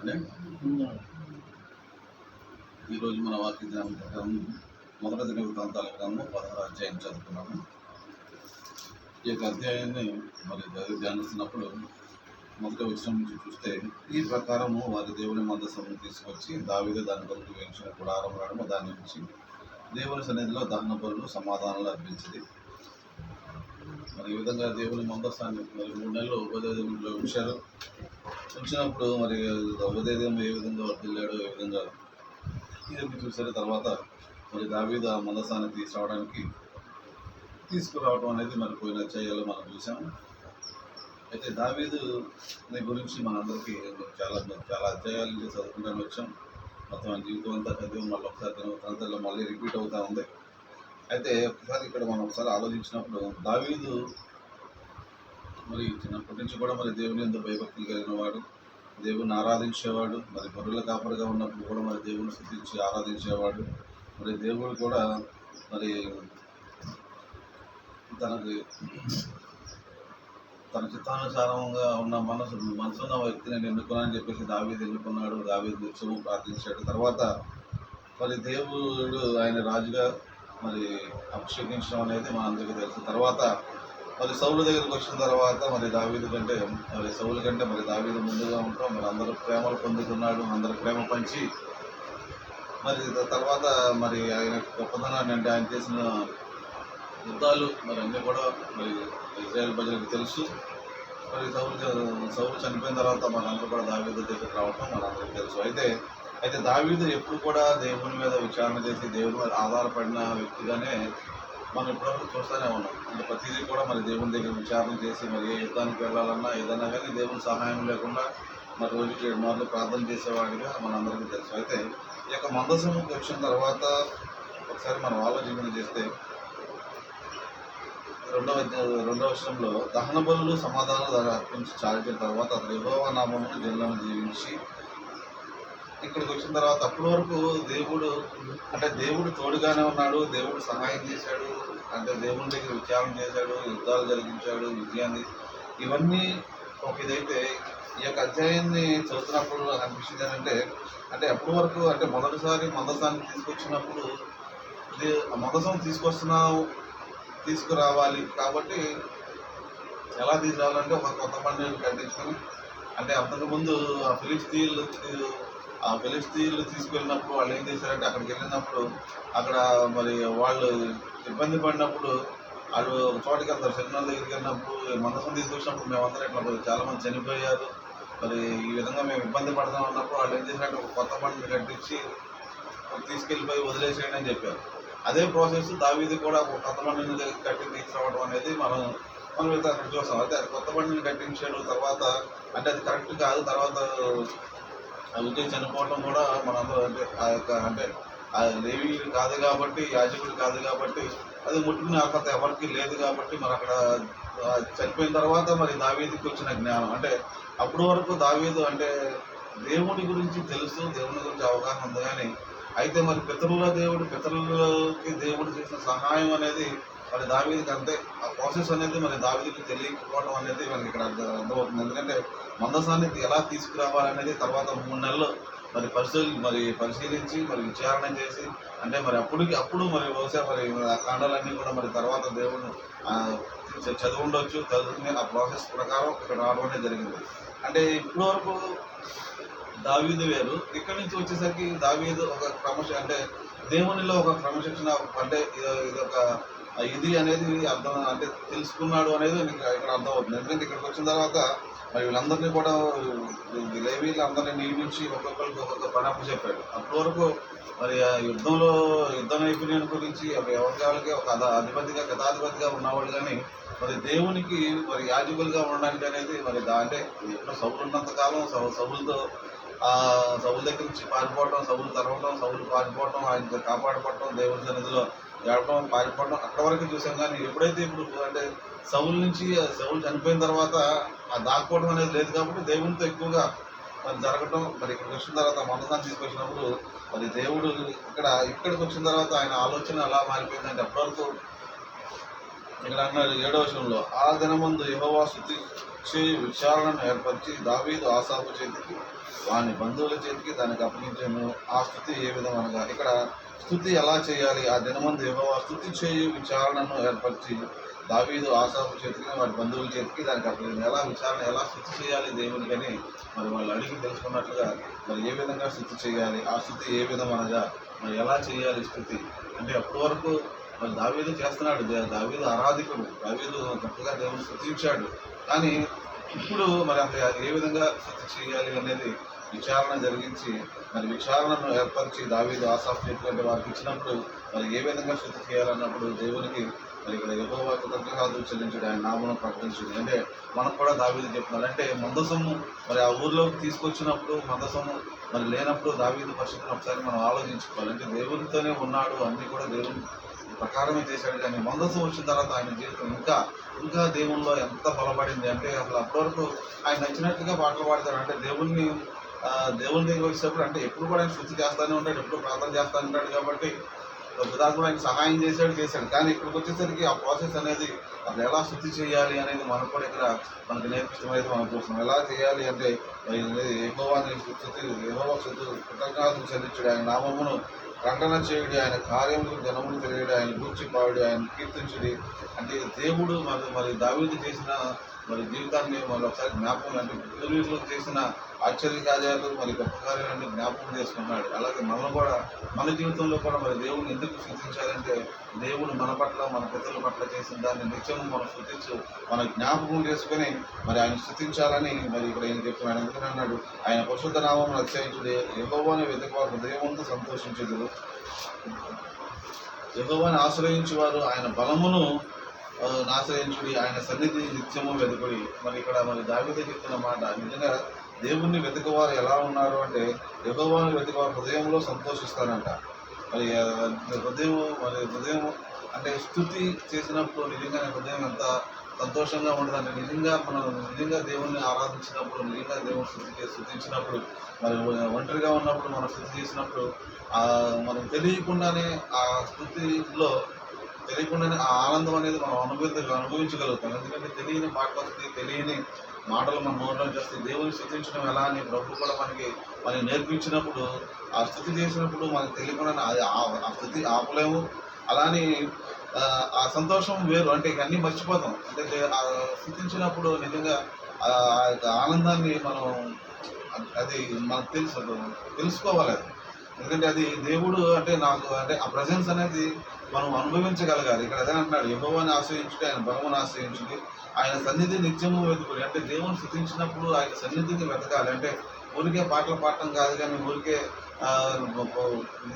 అండి ఈరోజు మన వాక్య జ్ఞానం ప్రకారం మొదటి తెలుగు వృత్తాంతాల గ్రంథం పదహారు అధ్యాయం చదువుకున్నాము. ఈ యొక్క అధ్యాయాన్ని మరి ధ్యానిస్తున్నప్పుడు మొదటి వచ్చిన నుంచి చూస్తే ఈ ప్రకారము వారి దేవుని మందసము తీసుకొచ్చి దావిదే దాని కొరకు వేయించిన గుడారం రావడము దాని నుంచి దేవుని సన్నిధిలో దహన పనులు సమాధానాలు అర్పించింది మరి ఈ విధంగా దేవుని మందస్థాన్ని మరి మూడు నెలలు ఉపదేశంలో ఉంచారు. ఉంచినప్పుడు మరి ఉపదేశం ఏ విధంగా వర్దిల్లాడో ఏ విధంగా ఇది చూసారు తర్వాత మరి దావీద ఆ తీసుకురావడానికి తీసుకురావడం అనేది మరి పోయిన అధ్యాయాలు మనం చూసాము అయితే దావీదు గురించి మనందరికీ చాలా చాలా అధ్యాయాలు చదువుకుంటాను వచ్చాం. మొత్తం జీవితం అంతా చదివి. మళ్ళీ ఒకసారి తర్వాత మళ్ళీ రిపీట్ అవుతూ ఉంది. అయితే ఒకసారి ఇక్కడ మనం ఒకసారి ఆలోచించినప్పుడు దావీదు మరి చిన్నప్పటి నుంచి కూడా మరి దేవుని ఎంతో భయభక్తులు కలిగిన వాడు దేవుని ఆరాధించేవాడు మరి గొర్రెల కాపరిగా ఉన్నప్పుడు కూడా మరి దేవుని స్థుతించి ఆరాధించేవాడు. మరి దేవుడు కూడా మరి తనకి తన చిత్తానుసారంగా ఉన్న మనసు మనసు ఉన్న వ్యక్తిని నేను ఎన్నుకున్నానని చెప్పేసి దావీది ఎన్నుకున్నాడు దావీది నిత్యము ప్రార్థించాడు. తర్వాత మరి దేవుడు ఆయన రాజుగా మరి అభిషేకించడం అనేది మనందరికీ తెలుసు. తర్వాత మరి సౌలు దగ్గరికి వచ్చిన తర్వాత మరి దావీదు కంటే మరి సౌలు కంటే మరి దావీదు ముందుగా ఉంటాం. మరి అందరూ ప్రేమలు పొందుతున్నాడు. అందరు ప్రేమ పంచి మరి తర్వాత మరి ఆయన గొప్పతనాన్ని అంటే ఆయన చేసిన యుద్ధాలు మరి అన్నీ కూడా మరి ఇజ్రాయెల్ ప్రజలకు తెలుసు. మరి సౌలు సౌలు చనిపోయిన తర్వాత మనందరూ కూడా దావీదు దగ్గరికి రావటం మనందరికీ తెలుసు. అయితే అయితే దావీదు ఎప్పుడు కూడా దేవుని మీద విచారణ చేసి దేవుని మీద ఆధారపడిన వ్యక్తిగానే మనం ఎప్పుడప్పుడు చూస్తూనే ఉన్నాం. అంటే ప్రతిదీ కూడా మరి దేవుని దగ్గర విచారణ చేసి మరి ఏ యుద్ధానికి వెళ్ళాలన్నా ఏదన్నా కానీ దేవుని సహాయం లేకుండా మరి రోజుకి ఏడు మార్లు ప్రార్థన చేసేవాడిగా మనందరికీ తెలుసు. అయితే ఈ యొక్క మందసముకి వచ్చిన తర్వాత ఒకసారి మనం ఆలోచన చేస్తే రెండవ రెండవ విషయంలో దహన బలులు సమాధానాలు అర్పించి చాలిన తర్వాత అతను యెహోవా నామమును జీవించి ఇక్కడికి వచ్చిన తర్వాత అప్పటి వరకు దేవుడు అంటే దేవుడు తోడుగానే ఉన్నాడు దేవుడు సహాయం చేశాడు అంటే దేవుని దగ్గర విచారణ చేశాడు యుద్ధాలు జరిగించాడు విజయాన్ని ఇవన్నీ ఒక ఇదైతే ఈ యొక్క అధ్యాయాన్ని చదువుతున్నప్పుడు అనిపించింది అంటే అంటే అప్పటి వరకు అంటే మొదటిసారి మందసాన్ని తీసుకొచ్చినప్పుడు మందసం తీసుకొస్తున్నావు తీసుకురావాలి కాబట్టి ఎలా తీసుకురావాలంటే ఒక కొత్త పండుగ కట్టించుకొని అంటే అంతకుముందు ఆ ఫిలిస్తీన్లు ఆ ఫిలిస్తీన్లు తీసుకెళ్ళినప్పుడు వాళ్ళు ఏం చేశారంటే అక్కడికి వెళ్ళినప్పుడు అక్కడ మరి వాళ్ళు ఇబ్బంది పడినప్పుడు వాళ్ళు ఒక చోటకి వెళ్తారు సిగ్నల్ దగ్గరికి వెళ్ళినప్పుడు మనసును తీసుకొచ్చినప్పుడు మేమందరం ఇట్లా మరి చనిపోయారు. మరి ఈ విధంగా మేము ఇబ్బంది పడతాం అన్నప్పుడు వాళ్ళు ఏం చేశారంటే ఒక కొత్త బండిని కట్టించి తీసుకెళ్ళిపోయి వదిలేసేయండి అని చెప్పారు. అదే ప్రాసెస్ దావీది కూడా ఒక కొత్త బండిని కట్టి తీసుకురావడం అనేది మనం మనం అక్కడ చూస్తాం. అయితే కొత్త బండిని కట్టించాడు తర్వాత అంటే అది కరెక్ట్ కాదు తర్వాత అందుకే చనిపోవటం చనిపోవడం కూడా మనందరూ అంటే ఆ యొక్క అంటే ఆ లేవి కాదు కాబట్టి యాజకుడు కాదు కాబట్టి అది ముట్టుకునే అర్హత ఎవరికి లేదు కాబట్టి మరి అక్కడ చనిపోయిన తర్వాత మరి దావీదికి వచ్చిన జ్ఞానం. అంటే అప్పటి వరకు దావీదు అంటే దేవుడి గురించి తెలుసు దేవుని గురించి అవగాహన ఉంది కానీ అయితే మరి పితరుల దేవుడు పితరులకి దేవుడు చేసిన సహాయం అనేది మరి దావీదికి అంతే ఆ ప్రాసెస్ అనేది మరి దావీదికి తెలియకపోవడం అనేది మనకి ఇక్కడ అర్థమవుతుంది. ఎందుకంటే మందసాన్ని ఎలా తీసుకురావాలనేది తర్వాత మూడు నెలలు మరి పరిశీలి మరి పరిశీలించి మరి విచారణ చేసి అంటే మరి అప్పటికి అప్పుడు మరి బహుశా మరి ఆ కాండాలన్నీ కూడా మరి తర్వాత దేవుడు చదువు ఉండొచ్చు. చదువుకుని ఆ ప్రాసెస్ ప్రకారం ఇక్కడ రావడం జరిగింది. అంటే ఇప్పటి వరకు దావీదు వేరు. ఇక్కడి నుంచి వచ్చేసరికి దావీదు ఒక క్రమశ అంటే దేవునిలో ఒక క్రమశిక్షణ అంటే ఇది- ఇది ఒక ఇది అనేది అర్థం అంటే తెలుసుకున్నాడు అనేది నీకు ఇక్కడ అర్థం అవుతుంది. ఎందుకంటే ఇక్కడికి వచ్చిన తర్వాత మరి వీళ్ళందరినీ కూడా లేవీళ్ళందరినీ నియమించి ఒక్కొక్కరికి ఒక్కొక్క పని చెప్పాడు. అప్పటి వరకు మరి ఆ యుద్ధంలో యుద్ధ నైపుణ్యం గురించి ఒక ఎవరికి ఒక అధిపతిగా గతాధిపతిగా ఉన్నవాడు కానీ మరి దేవునికి మరి యాజకులుగా ఉండడానికి అనేది మరి అంటే ఎప్పుడు సౌలు ఉన్నంతకాలం సౌ- సౌలుతో ఆ సౌలు దగ్గర నుంచి పారిపోవడం సౌలు తరవడం సౌలు పారిపోవడం ఆయన కాపాడుకోవడం దేవుని సన్నిధిలో ఏడవడం పారిపోవడం అక్కడ వరకు చూసాం కానీ ఎప్పుడైతే ఇప్పుడు అంటే సౌలు నుంచి ఆ చనిపోయిన తర్వాత ఆ దాక్కోవడం అనేది లేదు కాబట్టి దేవునితో ఎక్కువగా మరి జరగటం మరి ఇక్కడికి వచ్చిన తర్వాత మందసాన్ని తీసుకొచ్చినప్పుడు మరి దేవుడు ఇక్కడ ఇక్కడికి వచ్చిన తర్వాత ఆయన ఆలోచన ఎలా మారిపోయిందంటే అప్పటివరకు ఇక్కడ అన్నాడు ఏడవ విషయంలో ఆ దినమందు యహోవా స్థుతి చేయి విచారణను ఏర్పరిచి దావీదు ఆసాపు చేతికి వాని బంధువుల చేతికి దానికి అప్పగించాను. ఆ స్థుతి ఏ విధం అనగా ఇక్కడ స్థుతి ఎలా చేయాలి? ఆ దినమందు యహోవా స్థుతి చేయు విచారణను ఏర్పరిచి దావీదు ఆసాపు చేతికి వారి బంధువుల చేతికి దానికి అప్పగింది ఎలా విచారణ ఎలా స్థుతి చేయాలి దేవునికని మరి వాళ్ళు అడిగి తెలుసుకున్నట్లుగా మరి ఏ విధంగా స్థుతి చేయాలి ఆ స్థుతి ఏ విధం అనగా మరి ఎలా చేయాలి స్థుతి అంటే అప్పటి వరకు మరి దావీదు చేస్తున్నాడు. దావీదు ఆరాధికుడు. దావీదు గట్టిగా దేవుని స్థుతించాడు కానీ ఇప్పుడు మరి అసలు ఏ విధంగా శుద్ధి చేయాలి అనేది విచారణ జరిగించి మరి విచారణను ఏర్పరిచి దావీదు ఆసాఫ్ చేతులంటే వారికి ఇచ్చినప్పుడు మరి ఏ విధంగా శుద్ధి చేయాలన్నప్పుడు దేవునికి మరి ఇక్కడ యెహోవా కృతజ్ఞతలు చెల్లించడం ఆయన నామను ప్రకటించడం. అంటే మనకు కూడా దావీదు చెప్తున్నారు అంటే మందసము మరి ఆ ఊర్లోకి తీసుకొచ్చినప్పుడు మందసము మరి లేనప్పుడు దావీదు పరిస్థితిని ఒకసారి మనం ఆలోచించుకోవాలి. అంటే దేవునితోనే ఉన్నాడు అన్నీ కూడా దేవుని ప్రకారమే చేశాడు. కానీ వంద వచ్చిన తర్వాత ఆయన జీవితం ఇంకా ఇంకా దేవునిలో ఎంత బలపడింది అంటే అసలు అప్పటి వరకు ఆయన నచ్చినట్టుగా పాటలు పాడతాడు. అంటే దేవుణ్ణి దేవుని దగ్గర వచ్చేటప్పుడు అంటే ఎప్పుడు కూడా ఆయన శుద్ధి చేస్తూనే ఉంటాడు ఎప్పుడు ప్రార్థన చేస్తూ ఉంటాడు కాబట్టి కూడా ఆయన సహాయం చేశాడు చేశాడు. కానీ ఇక్కడికి వచ్చేసరికి ఆ ప్రాసెస్ అనేది అసలు ఎలా శుద్ధి చేయాలి అనేది మనకు కూడా ఇక్కడ మనకు నేర్పించడం మనం చూస్తున్నాం. ఎలా చేయాలి అంటే ఎక్కువని శుద్ధి ఏవో శుద్ధి కృతజ్ఞతలు చెల్లించాడు. ఆయన నామమును ప్రకటన చేయుడి ఆయన కార్యములు జనములు తెలియడు ఆయన గూర్చి పాడు ఆయన కీర్తించుడి. అంటే దేవుడు మరి మరి దావీదు చేసిన మరి జీవితాన్ని మరి ఒకసారి జ్ఞాపకం అంటే పూర్వీకులు చేసిన ఆశ్చర్య కార్యాలు మరి గొప్ప కార్యాలను జ్ఞాపకం చేసుకున్నాడు. అలాగే మనం కూడా మన జీవితంలో కూడా మరి దేవుడిని ఎందుకు సూచించాలంటే దేవుడు మన పట్ల మన పితల పట్ల చేసిన దాన్ని నిత్యం మనం శృతించు మన జ్ఞాపకం చేసుకొని మరి ఆయన శృతించాలని మరి ఇక్కడ ఏం చెప్తున్నాడు ఎందుకని అన్నాడు ఆయన పరిశుద్ధ నామం అత్యయించుడు ఎగోవాని వెతుకువారు హృదయమంతా సంతోషించదు యెహోవాని ఆశ్రయించేవారు ఆయన బలమును ఆశ్రయించుడి ఆయన సన్నిధి నిత్యము వెతుకుడి. మరి ఇక్కడ మరి దావిదే చెప్తున్న మాట నిజంగా దేవుణ్ణి వెతుకువారు ఎలా ఉన్నారు అంటే యెహోవాని వెతుకువారు హృదయంలో సంతోషిస్తారంట. మరి హృదయం మరి హృదయం అంటే స్థుతి చేసినప్పుడు నిజంగానే హృదయం ఎంత సంతోషంగా ఉండదంటే నిజంగా మనం నిజంగా దేవుణ్ణి ఆరాధించినప్పుడు నిజంగా దేవుని స్థుతి చేసి స్థుతించినప్పుడు మరి ఒంటరిగా ఉన్నప్పుడు మనం స్థుతి చేసినప్పుడు మనం తెలియకుండానే ఆ స్థుతిలో తెలియకుండానే ఆ ఆనందం అనేది మనం అనుభవించ అనుభవించగలుగుతాం. ఎందుకంటే తెలియని పాట వస్తుంది తెలియని మాటలు మన నోట్లో చేస్తే దేవుని స్థుతించడం ఎలా అని ప్రభు కూడా మనకి మనకి నేర్పించినప్పుడు ఆ స్థుతి చేసినప్పుడు మనకు తెలియకుండానే అది ఆ- స్థుతి ఆపలేము. అలానే ఆ, ఆ సంతోషం వేరు. అంటే ఇక మర్చిపోతాం. అంటే ఆ స్థుతించినప్పుడు నిజంగా ఆ ఆ యొక్క ఆనందాన్ని మనం అది మనకు తెలుసు. తెలుసుకోవాలి అది. ఎందుకంటే అది దేవుడు అంటే నాకు అంటే ఆ ప్రజెన్స్ అనేది మనం అనుభవించగలగాలి. ఇక్కడ అదే అంటున్నాడు యహోవాన్ని ఆశ్రయించుడు ఆయన భగవాన్ ఆశ్రయించుడు ఆయన సన్నిధి నిత్యము వెతుకుడి. అంటే దేవుని స్థుతించినప్పుడు ఆయన సన్నిధిని వెతకాలి. అంటే ఊరికే పాటలు పాడటం కాదు కానీ ఊరికే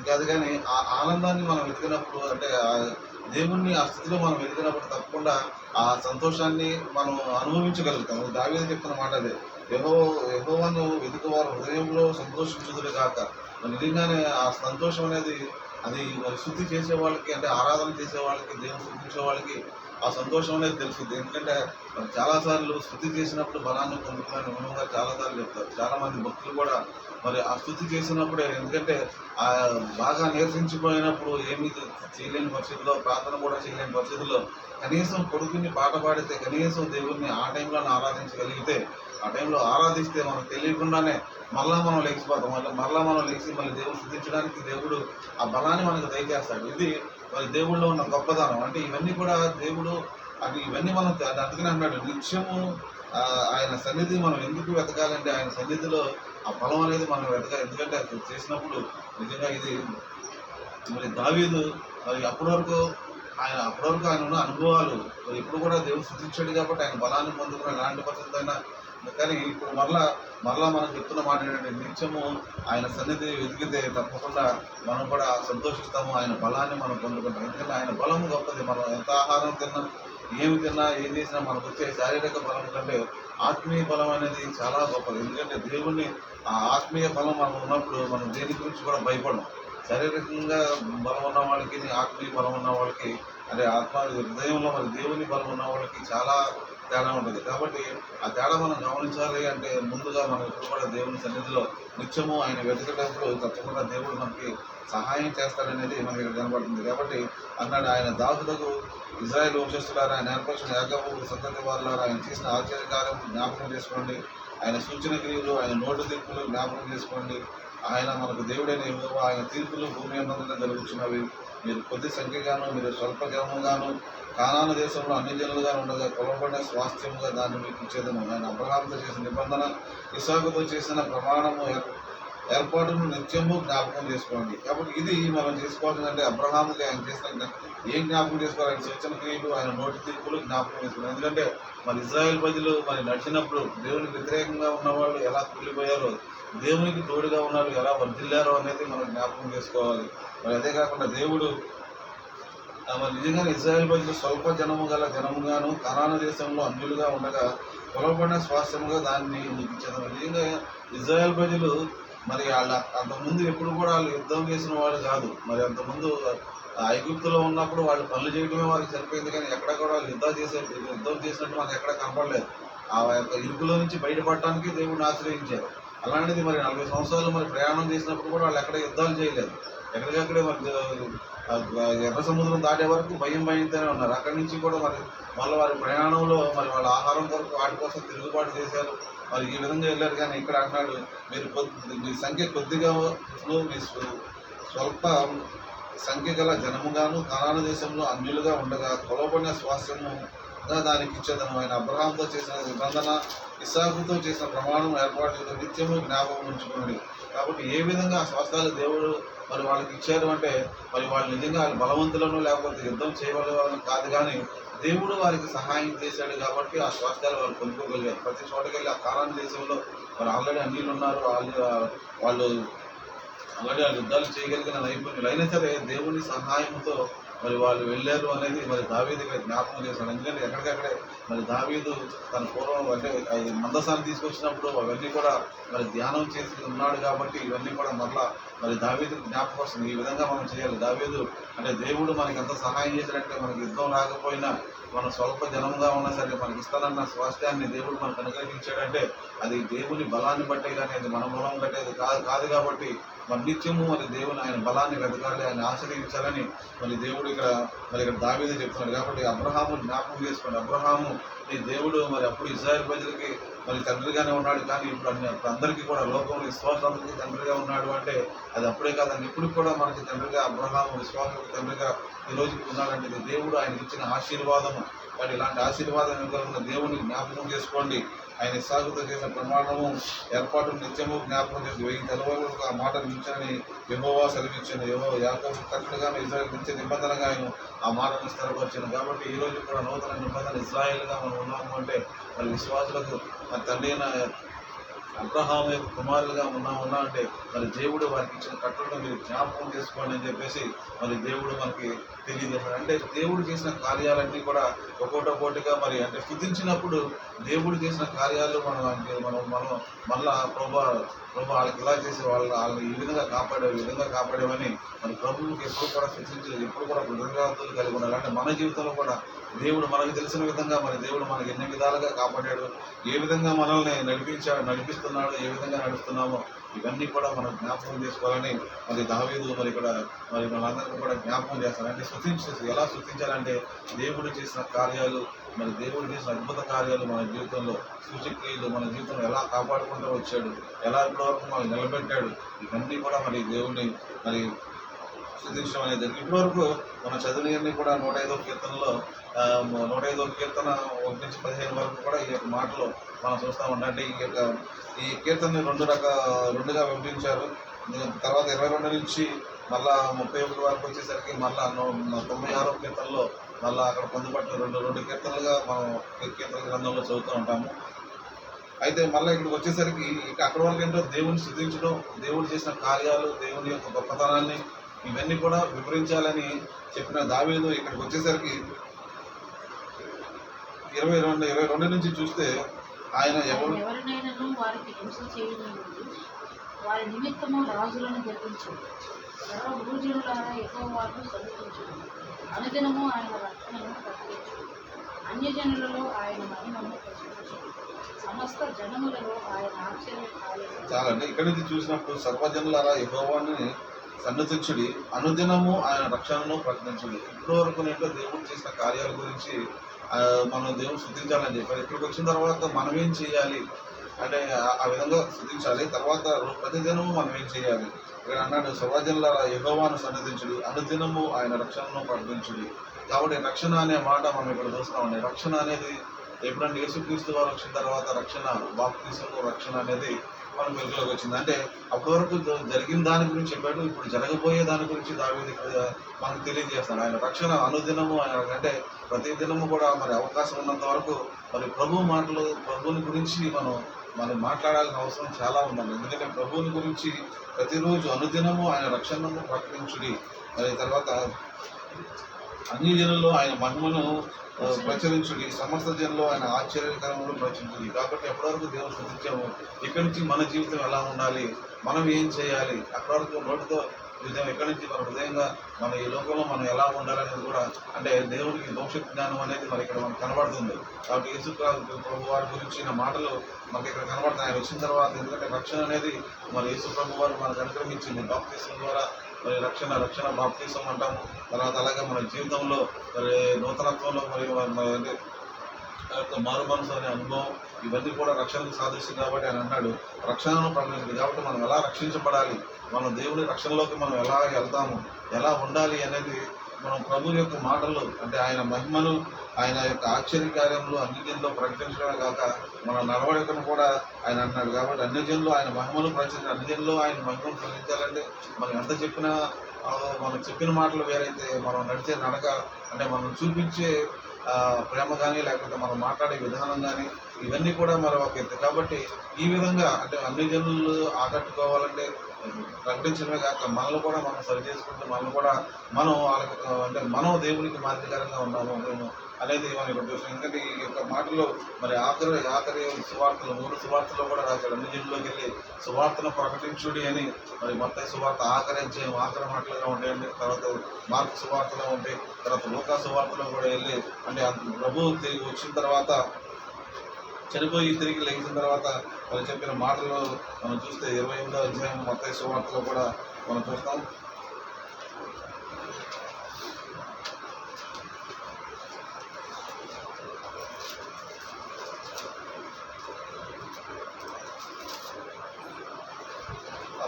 కాదు కానీ ఆ ఆనందాన్ని మనం వెతికినప్పుడు అంటే దేవుణ్ణి ఆ స్థితిలో మనం వెతికినప్పుడు తప్పకుండా ఆ సంతోషాన్ని మనం అనుభవించగలుగుతాం. దావేది చెప్తున్న మాట అదే. యహో యహోవను వెతుకువారు హృదయంలో సంతోషించుదురు కాక నిజంగానే ఆ సంతోషం అనేది అది మరి శుద్ధి చేసే వాళ్ళకి అంటే ఆరాధన చేసే వాళ్ళకి దేవుని శుద్ధించే వాళ్ళకి ఆ సంతోషం అనేది తెలుస్తుంది. ఎందుకంటే మరి చాలాసార్లు స్థుతి చేసినప్పుడు బలాన్ని పొందుకునే విధంగా చాలాసార్లు చెప్తారు. చాలామంది భక్తులు కూడా మరి ఆ స్థుతి చేసినప్పుడే ఎందుకంటే ఆ బాగా నిరసించిపోయినప్పుడు ఏమీ చేయలేని పరిస్థితుల్లో ప్రార్థన కూడా చేయలేని పరిస్థితుల్లో కనీసం కొడుకుని పాట పాడితే కనీసం దేవుడిని ఆ టైంలో ఆరాధించగలిగితే ఆ టైంలో ఆరాధిస్తే మనకు తెలియకుండానే మళ్ళా మనం లేచిపోతాం. మళ్ళీ మళ్ళా మనం లేచి మళ్ళీ దేవుడు స్థుతించడానికి దేవుడు ఆ బలాన్ని మనకు దయచేస్తాడు. ఇది మరి దేవుళ్ళు ఉన్న గొప్పదనం. అంటే ఇవన్నీ కూడా దేవుడు అది ఇవన్నీ మనం అందుకనే అన్నాడు నిత్యము ఆయన సన్నిధి మనం ఎందుకు వెతకాలంటే ఆయన సన్నిధిలో ఆ బలం అనేది మనం వెతకాలి. ఎందుకంటే అది చేసినప్పుడు నిజంగా ఇది మరి దావీదు మరి అప్పటి వరకు ఆయన అప్పటి వరకు ఆయన ఉన్న అనుభవాలు. మరి ఇప్పుడు కూడా దేవుడు సృష్టించాడు కాబట్టి ఆయన బలాన్ని పొందుకున్న ఎలాంటి పరిస్థితి అయినా కానీ ఇప్పుడు మరలా మరలా మనం చెప్తున్న మాట ఏంటంటే నిత్యము ఆయన సన్నిధి వెతికితే తప్పకుండా మనం కూడా సంతోషిస్తాము ఆయన బలాన్ని మనం పొందుకుంటాం. ఎందుకంటే ఆయన బలం గొప్పది మనం ఎంత ఆహారం తిన్నా ఏమి తిన్నా ఏం చేసినా మనకు వచ్చే శారీరక బలం కంటే ఆత్మీయ బలం అనేది చాలా గొప్పది. ఎందుకంటే దేవుణ్ణి ఆ ఆత్మీయ బలం మనం ఉన్నప్పుడు మనం దేని గురించి కూడా భయపడం శారీరకంగా బలం ఉన్న వాళ్ళకి ఆత్మీయ బలం ఉన్న వాళ్ళకి అదే ఆత్మ హృదయంలో మరి దేవుని బలం ఉన్న వాళ్ళకి చాలా తేడా ఉంటుంది. కాబట్టి ఆ తేడా మనం గమనించాలి అంటే ముందుగా మనం ఎప్పుడు కూడా దేవుని సన్నిధిలో నిత్యము ఆయన వెతికేటప్పుడు తప్పకుండా దేవుడు మనకి సహాయం చేస్తాడనేది మనకి ఇక్కడ కనబడుతుంది. కాబట్టి అన్నాడు ఆయన దాసులకు ఇజ్రాయెల్ వంశస్థులారా ఆయన ఏర్పరిచిన యాకబు సంతతి వారులారా ఆయన చేసిన ఆశ్చర్యకార్యం జ్ఞాపకం చేసుకోండి. ఆయన సూచన క్రియలు ఆయన నోటు తీర్పులు జ్ఞాపకం చేసుకోండి. ఆయన మనకు దేవుడైన యెహోవా ఆయన తీర్పులు భూమి అన్నందున జరుగుతున్నవి మీరు కొద్ది సంఖ్యగాను మీరు స్వల్ప జనముగాను కానాన దేశంలో అన్ని జనులుగా ఉండగా కొలబడిన స్వాస్థ్యముగా దాన్ని మీకు ఇచ్చేదను ఆయన అబ్రహాంతో చేసిన నిబంధన ఇసాకుతో చేసిన ప్రమాణము ఏర్- ఏర్పాటును నిత్యము జ్ఞాపకం చేసుకోండి. కాబట్టి ఇది మనం చేసుకోవాలంటే అబ్రహాముకి ఆయన చేసిన ఏం జ్ఞాపకం చేసుకోవాలి? ఆయన సూచన క్రియలు ఆయన నోటి తీర్పులు జ్ఞాపకం చేసుకోవాలి. ఎందుకంటే మరి ఇజ్రాయెల్ ప్రజలు మరి నడిచినప్పుడు దేవునికి వ్యతిరేకంగా ఉన్నవాళ్ళు ఎలా కూలిపోయారో దేవునికి తోడుగా ఉన్నారు ఎలా వర్ధిల్లారో అనేది మనం జ్ఞాపకం చేసుకోవాలి. మరి అదే కాకుండా దేవుడు మరి నిజంగా ఇజ్రాయెల్ ప్రజలు స్వల్ప జనము గల జనముగాను కనాన దేశంలో అంజులుగా ఉండగా పొలపడిన స్వాస్థ్యముగా దాన్ని నీకు నిజంగా ఇజ్రాయెల్ ప్రజలు మరి వాళ్ళ అంతకుముందు ఎప్పుడు కూడా వాళ్ళు యుద్ధం చేసిన వాళ్ళు కాదు. మరి అంతకుముందు ఆ ఐగుప్తులో ఉన్నప్పుడు వాళ్ళు పనులు చేయడమే వారికి సరిపోయింది కానీ ఎక్కడ కూడా వాళ్ళు యుద్ధం చేసే యుద్ధం చేసినట్టు మనకు ఎక్కడ కనపడలేదు. ఆ యొక్క ఇరుకులో నుంచి బయటపడటానికి దేవుడిని ఆశ్రయించారు. అలాంటిది మరి నలభై సంవత్సరాలు మరి ప్రయాణం చేసినప్పుడు కూడా వాళ్ళు ఎక్కడ యుద్ధాలు చేయలేదు. ఎక్కడికక్కడే మరి ఎర్ర సముద్రం దాటే వరకు భయం భయంతోనే ఉన్నారు. అక్కడి నుంచి కూడా మరి మళ్ళీ వారి ప్రయాణంలో మరి వాళ్ళ ఆహారం కొరకు వాటి కోసం తిరుగుబాటు చేశారు. మరి ఈ విధంగా వెళ్ళారు. కానీ ఇక్కడ అంటున్నాడు మీరు మీ సంఖ్య కొద్దిగా మీ స్వల్ప సంఖ్య గల జనముగాను కనాన దేశంలో అన్యులుగా ఉండగా కొలబడిన స్వాస్థ్యము దానికి ఇచ్చేదను ఆయన అబ్రహాంతో చేసిన నిబంధన ఇసాకుతో చేసిన ప్రమాణం ఏర్పాటు నిత్యము జ్ఞాపకం ఉంచుకున్నాడు కాబట్టి ఏ విధంగా ఆ స్వాస్థాలు దేవుడు మరి వాళ్ళకి ఇచ్చారు అంటే మరి వాళ్ళు నిజంగా వాళ్ళు బలవంతులను లేకపోతే యుద్ధం చేయగలవాలని కాదు కానీ దేవుడు వారికి సహాయం చేశాడు కాబట్టి ఆ స్వాస్థ్యాలు వాళ్ళు పొందుకోగలిగారు. ప్రతి చోటకెళ్ళి ఆ కారణ దేశంలో మరి ఆల్రెడీ అన్నిలు ఉన్నారు. వాళ్ళు వాళ్ళు ఆల్రెడీ ఆ యుద్ధాలు చేయగలిగిన నైపుణ్యులు అయినా సరే దేవుని సహాయంతో మరి వాళ్ళు వెళ్ళారు అనేది మరి దావీదు ఇక్కడ జ్ఞాపకం చేశాడు. ఎందుకంటే ఎక్కడికక్కడే మరి దావీదు తన పూర్వం అంటే అది మందసాన్ని తీసుకొచ్చినప్పుడు అవన్నీ కూడా మరి ధ్యానం చేసి ఉన్నాడు కాబట్టి ఇవన్నీ కూడా మరలా మరి దావీదు జ్ఞాపకం వస్తుంది. ఈ విధంగా మనం చేయాలి. దావీదు అంటే దేవుడు మనకి ఎంత సహాయం చేశాడంటే మనకి యుద్ధం రాకపోయినా మనం స్వల్ప జనంగా ఉన్నా సరే మనకి ఇస్తానన్న స్వాస్థ్యాన్ని దేవుడు మనకు అనుగ్రహించాడంటే అది దేవుని బలాన్ని బట్టే కానీ అది మన బలం బట్టే కాదు కాదు కాబట్టి మరి నిత్యము మరి దేవుని ఆయన బలాన్ని వెతకాలి ఆయన ఆశ్రయించాలని మరి దేవుడు ఇక్కడ మరి ఇక్కడ దావీదు చెప్తున్నాడు. కాబట్టి అబ్రహాము జ్ఞాపకం చేసుకోండి. అబ్రహాము ఈ దేవుడు మరి అప్పుడు ఇజ్రాయెల్ ప్రజలకి మరి తండ్రిగానే ఉన్నాడు. కానీ ఇప్పుడు అన్ని ఇప్పుడు అందరికీ కూడా లోకంలో విశ్వాసాలకి తండ్రిగా ఉన్నాడు అంటే అది అప్పుడే కాదండి. ఇప్పుడు కూడా మనకి తండ్రిగా అబ్రహాము విశ్వాసాలకు తండ్రిగా ఈ రోజుకి ఉన్నాడంటే దేవుడు ఆయనకి ఇచ్చిన ఆశీర్వాదము. మరి ఇలాంటి ఆశీర్వాదం వెనుక ఉన్న దేవుని జ్ఞాపకం చేసుకోండి. ఆయన సాగుతో చేసిన ప్రమాణము ఏర్పాటు నిత్యము జ్ఞాపకం చేసి వెయ్యి తెలవారు ఆ మాట నిలిచాని యహోవా సెలవిచ్చాను యహో యాకోబు కట్టుడుగాను ఇజ్రాయల్ నిత్య నిబంధనగా ఆయన ఆ మాటను స్థిరపరిచాను కాబట్టి ఈ రోజు కూడా నూతన నిబంధన ఇజ్రాయల్గా మనం ఉన్నాము అంటే వాళ్ళ విశ్వాసులకు మన తండ్రి అయిన అబ్రహాం యొక్క కుమారులుగా ఉన్నా ఉన్నా అంటే మరి దేవుడు వారికి ఇచ్చిన కట్టడం మీరు జ్ఞాపకం చేసుకోండి అని చెప్పేసి మరి దేవుడు మనకి తెలియజేస్తాడు అంటే దేవుడు చేసిన కార్యాలన్నీ కూడా ఒక్కోటొక్కోటిగా మరి అంటే స్థుతించినప్పుడు దేవుడు చేసిన కార్యాలు మనం అంటే మనం మనం మళ్ళా ప్రభా ప్రభు వాళ్ళకి ఇలా చేసి వాళ్ళ వాళ్ళని ఈ విధంగా కాపాడే ఈ విధంగా కాపాడేవని మన ప్రభువుకి ఎప్పుడు కూడా స్థుతించలేదు ఎప్పుడు కూడా కృతజ్ఞతలు కలిగి ఉండాలి అంటే మన జీవితంలో కూడా దేవుడు మనకు తెలిసిన విధంగా మరి దేవుడు మనకి ఎన్ని విధాలుగా కాపాడాడు ఏ విధంగా మనల్ని నడిపించాడు నడిపిస్తున్నాడు ఏ విధంగా నడుస్తున్నామో ఇవన్నీ కూడా మనం జ్ఞాపకం చేసుకోవాలని మరి దావేదు మరి ఇక్కడ మరి మనందరికీ కూడా జ్ఞాపకం చేస్తారు అంటే శృతించ ఎలా శృతించాలంటే దేవుడు చేసిన కార్యాలు మరి దేవుడు చేసిన అద్భుత కార్యాలు మన జీవితంలో సూచక్రియలు మన జీవితంలో ఎలా కాపాడుకుంటూ వచ్చాడు ఎలా ఇప్పటివరకు మనం నిలబెట్టాడు ఇవన్నీ కూడా మరి దేవుడిని మరి స్థుతించడం అనేది. ఇప్పటివరకు మనం చదివినవన్నీ కూడా నూట ఐదో కీర్తనలో నూట ఐదో కీర్తన ఒకటి నుంచి పదిహేను వరకు కూడా ఈ యొక్క మాటలు మనం చూస్తూ ఉంటాం. ఈ యొక్క ఈ కీర్తనని రెండు రక రెండుగా విభజించారు. తర్వాత ఇరవై రెండు నుంచి మళ్ళా ముప్పై ఒకటి వరకు వచ్చేసరికి మళ్ళా తొంభై ఆరో కీర్తనలో మళ్ళీ అక్కడ పొందుపట్టిన రెండు రెండు కీర్తనలుగా మనం కీర్తన గ్రంథంలో చదువుతూ ఉంటాము. అయితే మళ్ళీ ఇక్కడికి వచ్చేసరికి ఇక అక్కడ వరకు ఏంటో దేవుని స్థుతించడం దేవుడు చేసిన కార్యాలు దేవుని యొక్క గొప్పతనాన్ని ఇవన్నీ కూడా వివరించాలని చెప్పిన దావేదు ఇక్కడికి వచ్చేసరికి ఇరవై రెండు ఇరవై రెండు నుంచి చూస్తే ఆయన ఎవరు? వారికి హింస వారి నిమిత్తము రాజులను గర్వించు సర్వ భూజనులారా ఎక్కువ వారు సమీపించు అనుదినము ఆయన రక్షణను ప్రకటించు అన్యజనులలో ఆయన మహిమను సమస్త జనములలో ఆయన ఆశ్చర్య చాలండి చాలా అంటే నుంచి చూసినప్పుడు సర్వజనులారా యహోవాని సన్నతించుడి అనుదినము ఆయన రక్షణను ప్రకటించుడి. ఇప్పటి వరకు నేను దేవుడు చేసిన కార్యాల గురించి మనం దేవుడు శుద్ధించాలని చెప్పారు. ఇక్కడికి వచ్చిన తర్వాత మనం ఏం చేయాలి? అంటే ఆ- విధంగా శుద్ధించాలి తర్వాత రో- ప్రతిదినము మనం ఏం చేయాలి? ఇక్కడ అన్నాడు సర్వజనుల యహోవాను సన్నిధించుడు అనుదినము ఆయన రక్షణను ప్రకటించుడు కాబట్టి రక్షణ అనే మాట మనం ఇక్కడ చూస్తామండి రక్షణ అనేది ఎప్పుడంటే యేసుక్రీస్తు వారు వచ్చిన తర్వాత రక్షణ బాప్తీసము రక్షణ అనేది మనం వెలుగులోకి వచ్చింది. అంటే అప్పటి వరకు జరిగిన దాని గురించి చెప్పాడు ఇప్పుడు జరగబోయే దాని గురించి దావేది మనకు తెలియజేస్తాడు. ఆయన రక్షణ అనుదినము ఆయన అంటే ప్రతి దినము కూడా మరి అవకాశం ఉన్నంత వరకు మరి ప్రభు మాటలు ప్రభుని గురించి మనం మనం మాట్లాడాల్సిన అవసరం చాలా ఉందండి. ఎందుకంటే ప్రభువుని గురించి ప్రతిరోజు అనుదినము ఆయన రక్షణను ప్రకటించుడి. మరి తర్వాత అన్ని జనుల్లో ఆయన మహిమను ప్రచురించుడి. సమస్త జనంలో ఆయన ఆశ్చర్యకరములు ప్రచురించుడి. కాబట్టి ఎప్పటివరకు దేవుడు శుద్ధించాము ఇక్కడి నుంచి మన జీవితం ఎలా ఉండాలి? మనం ఏం చేయాలి? అక్కడి వరకు నోటితో హృదయం ఎక్కడి నుంచి మన హృదయంగా మన ఈ లోకంలో మనం ఎలా ఉండాలనేది కూడా అంటే దేవుడికి భవిష్యత్ జ్ఞానం అనేది మరి ఇక్కడ మనకు కనబడుతుంది. కాబట్టి యేసు ప్రభు వారి గురించిన మాటలు మనకి ఇక్కడ కనబడుతున్నాయి. ఆయన వచ్చిన తర్వాత ఎందుకంటే రక్షణ అనేది మరి యేసు ప్రభు వారు మనకు అనుగ్రహించింది. బాప్తీసం ద్వారా మరి రక్షణ రక్షణ బాప్తీసం అంటాము. తర్వాత అలాగే మన జీవితంలో మరి నూతనత్వంలో మరి అంటే ఆ యొక్క మారుమనసు అనే అనుభవం ఇవన్నీ కూడా రక్షణకు సాధిస్తుంది కాబట్టి ఆయన అన్నాడు రక్షణను ప్రకటించింది కాబట్టి మనం ఎలా రక్షించబడాలి? మన దేవుని రక్షణలోకి మనం ఎలా వెళ్తాము? ఎలా ఉండాలి అనేది మనం ప్రభు యొక్క మాటలు అంటే ఆయన మహిమను ఆయన యొక్క ఆశ్చర్య కార్యంలో అన్ని జనుల్లో ప్రకటించడమే కాక మన నడవడికను కూడా ఆయన అన్నాడు కాబట్టి అన్ని జనులు ఆయన మహిమను ప్రచురించాలి అన్ని జనులు ఆయన మహిమను ప్రకటించాలంటే మనం ఎంత చెప్పినా మనం చెప్పిన మాటలు వేరైతే మనం నడిచే నడక అంటే మనం చూపించే ప్రేమ కానీ లేకపోతే మనం మాట్లాడే విధానం కానీ ఇవన్నీ కూడా మరి ఒక ఎత్తు. కాబట్టి ఈ విధంగా అంటే అన్ని జనులు ఆకట్టుకోవాలంటే ప్రకటించడమే కాక మనల్ని కూడా మనం సరి చేసుకుంటే మనల్ని కూడా మనం వాళ్ళకి అంటే మనం దేవునికి మాదిరికరంగా ఉన్నాము మేము అనేది మనం ఇక్కడ చూసాం ఎందుకంటే ఈ యొక్క మాటలో మరి ఆఖరి ఆఖరి సువార్తలు మూడు సువార్తలు కూడా రాశాడు. అన్ని జిల్లాలోకి వెళ్ళి సువార్తను ప్రకటించుడి అని మరి మొత్తం సువార్త ఆఖరించే ఆఖరి మాటలుగా ఉంటాయండి. తర్వాత మార్పు సువార్తలో ఉంటాయి. తర్వాత లోకాసు వార్తలో కూడా వెళ్ళి అంటే ఆ ప్రభు తిరిగి వచ్చిన తర్వాత చనిపోయి తిరిగి లెగిసిన తర్వాత వాళ్ళు చెప్పిన మాటలు మనం చూస్తే ఇరవై ఎనిమిదో అధ్యాయం మొత్తం సువార్తలో కూడా మనం చూస్తాం.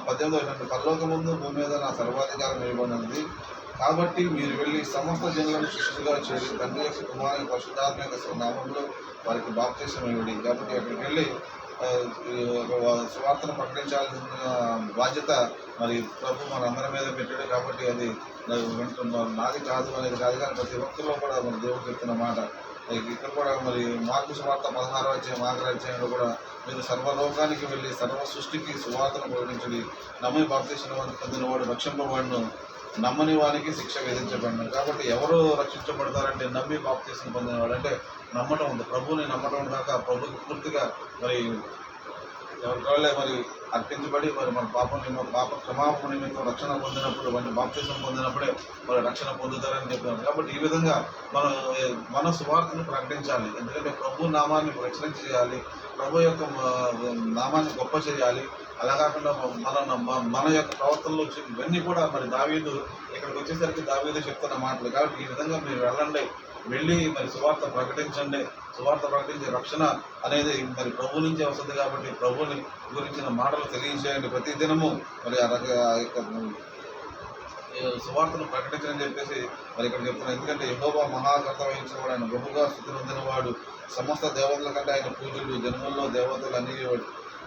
పద్దెనిమిది పరలోక ముందు భూమి మీద నా సర్వాధికారం ఇవ్వబడినది కాబట్టి మీరు వెళ్ళి సమస్త జనులను శిష్యులుగా చేరి తండ్రి యొక్క కుమారు పరిశుద్ధాత్మ యొక్క నామంలో వారికి బాప్తీసం ఇవ్వండి. కాబట్టి అక్కడికి వెళ్ళి స్వార్థను ఒక సువార్తను ప్రకటించాల్సిన బాధ్యత మరి ప్రభు మన అందరి మీద పెట్టాడు కాబట్టి అది నాకు నాది కాదు అనేది కాదు కానీ ప్రతి ఒక్కరిలో కూడా మన దేవుడు చెప్తున్న మాట. ఇక్కడ కూడా మరి మార్పు సువార్త పదహారో అధ్యాయం ఆఖరి అధ్యాయంలో కూడా మీరు సర్వలోకానికి వెళ్ళి సర్వ సృష్టికి సువార్తను ప్రకటించడి. నమ్మని పొందిన వాడు రక్షింపబడిను. నమ్మని వానికి శిక్ష విధించబడిన కాబట్టి ఎవరు రక్షించబడతారంటే నమ్మి బాప్తీసం పొందినవాడు అంటే నమ్మటం ఉంది. ప్రభువుని నమ్మటం కాక ప్రభుకి పూర్తిగా మరి ఎవరికాళ్ళే మరి అర్పించబడి మరి మన పాపం పాప క్షమాపణ నిమిత్తం రక్షణ పొందినప్పుడు వాటిని బాప్తీసం పొందినప్పుడే మరి రక్షణ పొందుతారని చెప్పారు. కాబట్టి ఈ విధంగా మనం మన సువార్తను ప్రకటించాలి. ఎందుకంటే ప్రభు నామాన్ని రక్షణ చేయాలి. ప్రభు యొక్క నామాన్ని గొప్ప చేయాలి. అలా కాకుండా మన మన- యొక్క ప్రవర్తనలో ఇవన్నీ కూడా మరి దావీదు ఇక్కడికి వచ్చేసరికి దావీదు చెప్తున్న మాటలు. కాబట్టి ఈ విధంగా మీరు వెళ్ళండి. వెళ్ళి మరి సువార్త ప్రకటించండి. సువార్త ప్రకటించే రక్షణ అనేది మరి ప్రభు నుంచే వస్తుంది కాబట్టి ప్రభుని గురించిన మాటలు తెలియజేయండి. ప్రతి దినము మరి ఆ యొక్క సువార్తను ప్రకటించని చెప్పేసి మరి ఇక్కడ చెప్తున్నాను ఎందుకంటే యహోబా మహాకర్త వహించిన వాడు ఆయన బహుగా స్థితి పొందిన వాడు సమస్త దేవతల కంటే ఆయన పూజలు జన్మల్లో దేవతలు అన్ని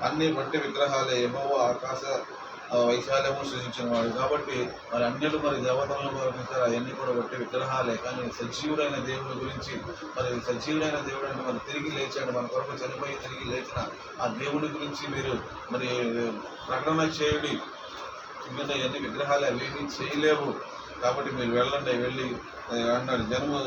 అన్ని బట్టి విగ్రహాలే ఏమో ఆకాశ వైశాల్యము సృజించిన వాడు కాబట్టి మరి అన్యులు మరి దేవతలను గౌరవించారు అవన్నీ కూడా బట్టి విగ్రహాలే. కానీ సజీవుడైన దేవుడి గురించి మరి సజీవుడైన దేవుడు అంటే మరి తిరిగి లేచాడు. మన కొరకు చనిపోయి తిరిగి లేచిన ఆ దేవుడి గురించి మీరు మరి ప్రకటన చేయుడి. ఎందుకంటే ఇవన్నీ విగ్రహాలు అవి చేయలేవు. కాబట్టి మీరు వెళ్ళండి. వెళ్ళి అన్నాడు. జనము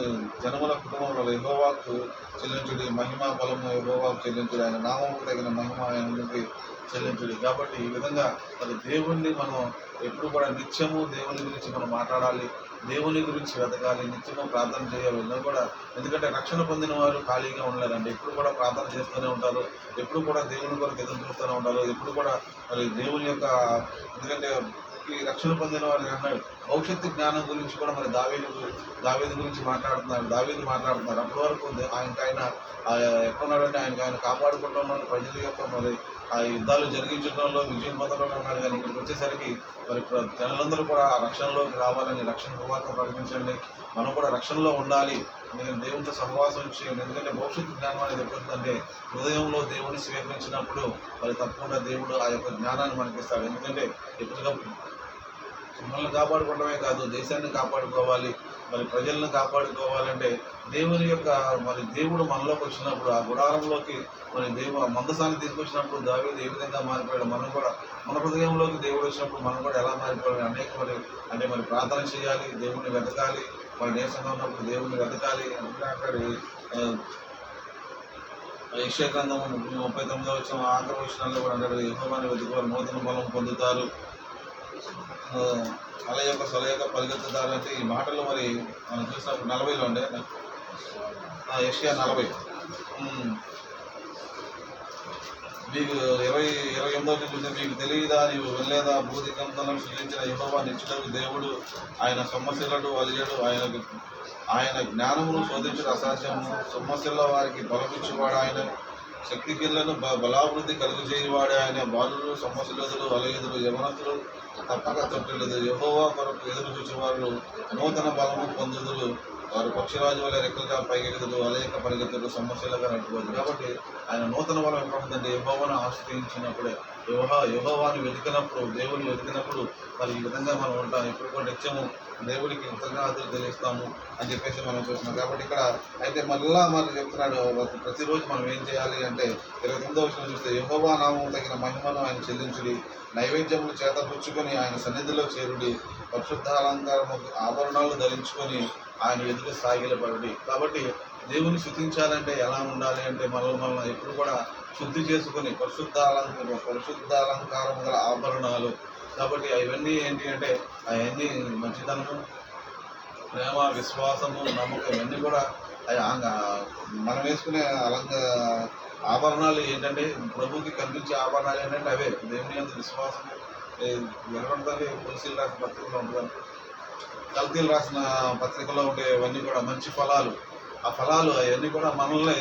జన్మల కుటుంబంలో యహోవాకు చెల్లించుడి మహిమ బలము యహోవాకు చెల్లించుడు. ఆయన నామముకు తగిన మహిమ ఆయనకి చెల్లించుడి. కాబట్టి ఈ విధంగా మరి దేవుణ్ణి మనం ఎప్పుడు కూడా నిత్యము దేవుని గురించి మనం మాట్లాడాలి. దేవుని గురించి వెతకాలి. నిత్యము ప్రార్థన చేయాలి. అందరూ కూడా ఎందుకంటే రక్షణ పొందిన వారు ఖాళీగా ఉండలేరండి. ఎప్పుడు కూడా ప్రార్థన చేస్తూనే ఉంటారు. ఎప్పుడు కూడా దేవుని కొరకు ఎదురు చూస్తూనే ఉంటారు. ఎప్పుడు కూడా మరి దేవుని యొక్క ఎందుకంటే రక్షణ పొందిన వారు అన్నాడు భవిష్యత్తు జ్ఞానం గురించి కూడా మరి దావేది దావేది గురించి మాట్లాడుతున్నారు దావేది మాట్లాడుతున్నారు. అప్పటి వరకు ఆయనకి ఆయన ఎక్కడున్నాడంటే ఆయనకి ఆయన కాపాడుకుంటున్నాడు ప్రజల యొక్క మరి ఆ యుద్ధాలు జరిగించడంలో విజయం పొందడంలో ఉన్నాడు. కానీ ఇక్కడికి వచ్చేసరికి మరి ప్ర- జనులందరూ కూడా ఆ రక్షణలోకి రావాలని రక్షణ కుమార్తె ప్రకటించండి. మనం కూడా రక్షణలో ఉండాలి. నేను దేవునితో సహవాసం చేయండి. ఎందుకంటే భవిష్యత్తు జ్ఞానం అనేది ఎప్పుడుందంటే హృదయంలో దేవుని స్వీకరించినప్పుడు మరి తప్పకుండా దేవుడు ఆ యొక్క జ్ఞానాన్ని మనకి ఇస్తాడు ఎందుకంటే ఎప్పటికప్పుడు మనల్ని కాపాడుకోవడమే కాదు దేశాన్ని కాపాడుకోవాలి మరి ప్రజలను కాపాడుకోవాలంటే దేవుని యొక్క మరి దేవుడు మనలోకి వచ్చినప్పుడు ఆ గుడారంలోకి మరి దేవు మందసాన్ని తీసుకొచ్చినప్పుడు దావేది ఏ విధంగా మారిపోయాడు మనం కూడా మన హృదయంలోకి దేవుడు వచ్చినప్పుడు మనం కూడా ఎలా మారిపోవాలి అనేక మరి అంటే మరి ప్రార్థన చేయాలి దేవుడిని వెతకాలి వాళ్ళ దేశంలో ఉన్నప్పుడు దేవుని వెతకాలి అంటే అక్కడ యశ్య ముప్పై తొమ్మిదో వచ్చిన ఆఖరి వచనాల్లో కూడా అంటారు యహోవాన్ని వెతుకోవాలి నూతన బలం పొందుతారు. అలా అల యొక్క సొల యొక్క పరిగెత్తుతారు అంటే ఈ మాటలు మరి మనం చూసినప్పుడు నలభైలో ఉండే ఆ, నలభై. మీకు ఇరవై ఇరవై ఎనిమిదో చూస్తే మీకు తెలియదా? నీవు వెళ్ళేదా? భూదికంతలను సృష్టించిన యెహోవా నిత్యుడకు దేవుడు ఆయన సమస్యలను అలియడు ఆయనకు ఆయన జ్ఞానమును శోధించడం అసాధ్యము సొమ్మశిల్ల వారికి బలమిచ్చువాడు ఆయన. శక్తి కిళ్ళను బ బలాభివృద్ధి కలుగు చేయవాడు ఆయన. బాలులు సొమ్మశిల్లదులు అలయుదులు యవనతులు తప్పక తొట్టిల్లదు యహోవా కొరకు ఎదురు చూచేవారు నూతన బలము పొందుదురు. వారు పక్షిరాజు వల్ల రెక్కలుగా పైకెగుదులు అలేక పరిగెత్తులు సమస్యలుగా నడుపుకోదు కాబట్టి ఆయన నూతన బలం ఎప్పుడుందంటే యహోవాను ఆశ్రయించినప్పుడే. యోహా యుభవాన్ని వెతికినప్పుడు దేవుని వెతికినప్పుడు మరి ఈ విధంగా మనం ఉంటాం. ఎప్పుడు కూడా నిత్యము దేవుడికి కృతజ్ఞతలు తెలియస్తాము అని చెప్పేసి మనం చూస్తున్నాం. కాబట్టి ఇక్కడ అయితే మళ్ళా మరి చెప్తున్నాడు ప్రతిరోజు మనం ఏం చేయాలి అంటే ఇరవై తొమ్మిదో విషయం చూస్తే యహోవా నామం తగిన మహిమను ఆయన చెల్లించుడి నైవేద్యములు చేత పుచ్చుకొని ఆయన సన్నిధిలో చేరుడి పరిశుద్ధ అలంకారము ఆభరణాలు ధరించుకొని ఆయన ఎదురు సాగిలపడి కాబట్టి దేవుని శుద్ధించాలంటే ఎలా ఉండాలి అంటే మనల్ని మనం ఎప్పుడు కూడా శుద్ధి చేసుకొని పరిశుద్ధ అలంకారం పరిశుద్ధ అలంకారం గల ఆభరణాలు. కాబట్టి అవన్నీ ఏంటి అంటే అవన్నీ మంచితనము ప్రేమ విశ్వాసము నమ్మకం ఇవన్నీ కూడా మనం వేసుకునే అలంక ఆభరణాలు ఏంటంటే ప్రభుకి కనిపించే ఆభరణాలు ఏంటంటే అవే. దేవుని అంత విశ్వాసం వెలువడుతుంది తులసిలు రాసి పత్రికలో ఉంటుంది కల్తీలు రాసిన పత్రికలో ఉండేవన్నీ కూడా మంచి ఫలాలు. ఆ ఫలాలు అవన్నీ కూడా మనల్ని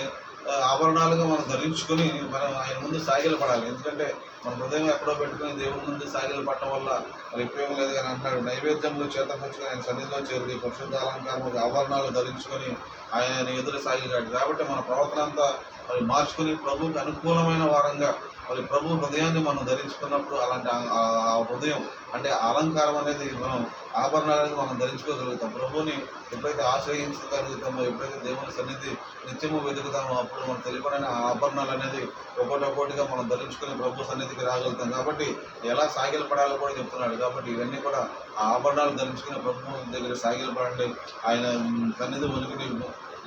ఆభరణాలుగా మనం ధరించుకొని మనం ఆయన ముందు సాగిలు పడాలి. ఎందుకంటే మన హృదయం ఎక్కడో పెట్టుకుని దేవుడి ముందు సాగిలు పడటం వల్ల మరి ఉపయోగం లేదు కానీ అంటాడు నైవేద్యంలో చేతపరుచుకొని ఆయన సన్నిధిలో చేరి పరిశుద్ధ అలంకారం ఆభరణాలు ధరించుకొని ఆయన ఎదురు సాగిలాడు. కాబట్టి మన ప్రవర్తన అంతా మరి మార్చుకుని ప్రభువుకి అనుకూలమైన వారంగా మరి ప్రభు హృదయాన్ని మనం ధరించుకున్నప్పుడు అలాంటి ఆ- హృదయం అంటే అలంకారం అనేది మనం ఆభరణాలను మనం ధరించుకోగలుగుతాం. ప్రభువుని ఎప్పుడైతే ఆశ్రయించగలుగుతామో ఎప్పుడైతే దేవుని సన్నిధి నిత్యము వెతుకుతామో అప్పుడు మనం తెలియకుండా ఆభరణాలు అనేది ఒక్కొక్కటి ఒక్కొక్కటిగా మనం ధరించుకుని ప్రభు సన్నిధికి రాగలుగుతాం. కాబట్టి ఎలా సాగిల పడాలో కూడా చెప్తున్నాడు. కాబట్టి ఇవన్నీ కూడా ఆ ఆభరణాలు ధరించుకుని ప్రభు దగ్గర సాగిల పడండి. ఆయన సన్నిధి వణుకుని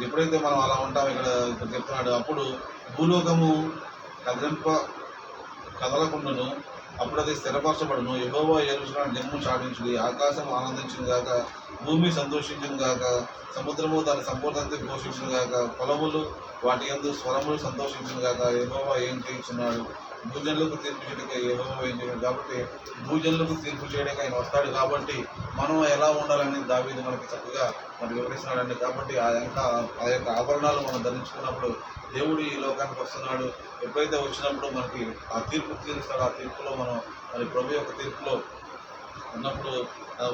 ఎప్పుడైతే మనం అలా ఉంటాం ఇక్కడ ఇక్కడ చెప్తున్నాడు అప్పుడు భూలోకము కదిలింప కదలకుండాను అప్పుడు అది స్థిరపరచబడును. యెహోవా ఏలుచున్న జన్మం చాటించుడి. ఆకాశం ఆనందించును గాక భూమి సంతోషించును గాక సముద్రము దాని సంపూర్ణత పోషించును గాక పొలములు వాటి ఎందు స్వరములు సంతోషించును గాక ఎగోవా ఏం చేయించున్నాడు? భూజనులకు తీర్పు చేయడానికి యెహోవా ఏం చేయడం? కాబట్టి భూజనులకు తీర్పు చేయడానికి ఆయన వస్తాడు. కాబట్టి మనం ఎలా ఉండాలని దావీది మనకి చక్కగా మరి వివరిస్తున్నాడండి. కాబట్టి ఆ యొక్క ఆ యొక్క ఆభరణాలు మనం ధరించుకున్నప్పుడు దేవుడు ఈ లోకానికి వస్తున్నాడు. ఎప్పుడైతే వచ్చినప్పుడు మనకి ఆ తీర్పు తీరుస్తాడో ఆ తీర్పులో మనం మరి ప్రభు యొక్క తీర్పులో ఉన్నప్పుడు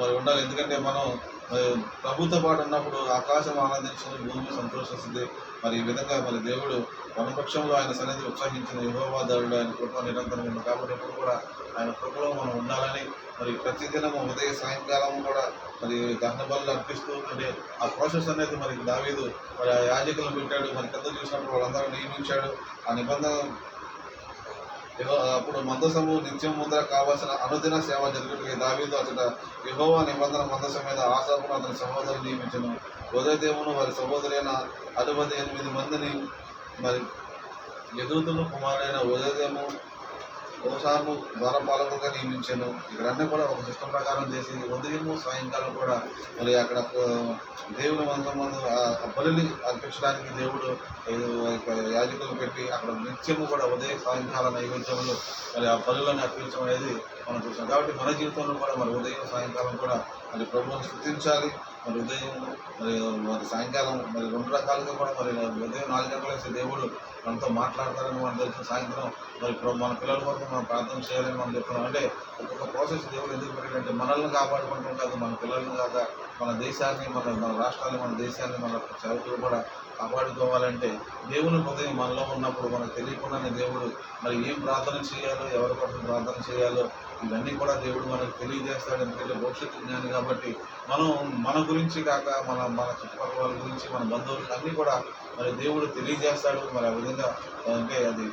మరి ఉండాలి. ఎందుకంటే మనం మరి ప్రభుత్వ పాటు ఉన్నప్పుడు ఆకాశం ఆనందించింది భూమి సంతోషిస్తుంది. మరి ఈ విధంగా మరి దేవుడు వనపక్షంలో ఆయన సన్నిధి ఉత్సాహించిన యుహోవాదారుడు ఆయన కృప నిరంతరం ఉంది. కాబట్టి ఎప్పుడు కూడా ఆయన కృపలో మనం ఉండాలని మరి ప్రతిదినం ఉదయ సాయంకాలం కూడా మరి దహన బలు అర్పిస్తూ అంటే ఆ ప్రాసెస్ అనేది మరి దావీదు మరి ఆ యాజకులను పెట్టాడు. మరి పెద్ద చూసినప్పుడు వాళ్ళందరూ నియమించాడు. ఆ నిబంధన అప్పుడు మందసము నిత్యం ముందర కావాల్సిన అనుదిన సేవ జరుగుతుంది దావీదు అతడ యహోవా నిబంధన మందసం మీద ఆశాపును అతని సహోదరులు నియమించను. ఉదయదేవును వారి సహోదరైన అరవై ఎనిమిది మందిని మరి ఎదురుతున్న కుమారుడైన ఉదయదేము ఓసాను ద్వారపాలకులుగా నియమించాను. ఇక్కడ అన్నీ కూడా ఒక సిస్టమ్ ప్రకారం చేసి ఉదయము సాయంకాలం కూడా మరి అక్కడ దేవుని మందమందు ఆ బలిని అర్పించడానికి దేవుడు యాజకులు పెట్టి అక్కడ నిత్యము కూడా ఉదయం సాయంకాల నైవేద్యంలో మరి ఆ బలులను అర్పించడం అనేది మనం చూసాం కాబట్టి మన జీవితంలో కూడా మరి ఉదయం సాయంకాలం కూడా మరి ప్రభువును స్థుతించాలి మరి ఉదయం మరి మరి సాయంకాలం మరి రెండు రకాలుగా కూడా మరి ఉదయం నాలుగు గంటలకు దేవుడు మనతో మాట్లాడతారని మనం తెలుసు సాయంత్రం మరి ఇప్పుడు మన పిల్లల కొరకు మనం ప్రార్థన చేయాలని మనం చెప్తున్నాం. అంటే ఒక్కొక్క ప్రాసెస్ దేవుడు ఎందుకు పెట్టాడంటే మనల్ని కాపాడుకుంటాం కాదు మన పిల్లల్ని కాక మన దేశాన్ని మన మన రాష్ట్రాన్ని మన దేశాన్ని మన సేవకులు కూడా కాపాడుకోవాలంటే దేవుని హృదయం మనలో ఉన్నప్పుడు మనకు తెలియకుండానే దేవుడు మరి ఏం ప్రార్థన చేయాలో ఎవరి కోసం ప్రార్థన చేయాలో ఇవన్నీ కూడా దేవుడు మనకు తెలియజేస్తాడు ఎందుకంటే భవిష్యత్తు జ్ఞాని కాబట్టి మనం మన గురించి కాక మన మన చుట్టుపక్కల వాళ్ళ గురించి మన బంధువులు అన్నీ కూడా మరి దేవుడు తెలియజేస్తాడు మరి ఆ విధంగా అంటే అది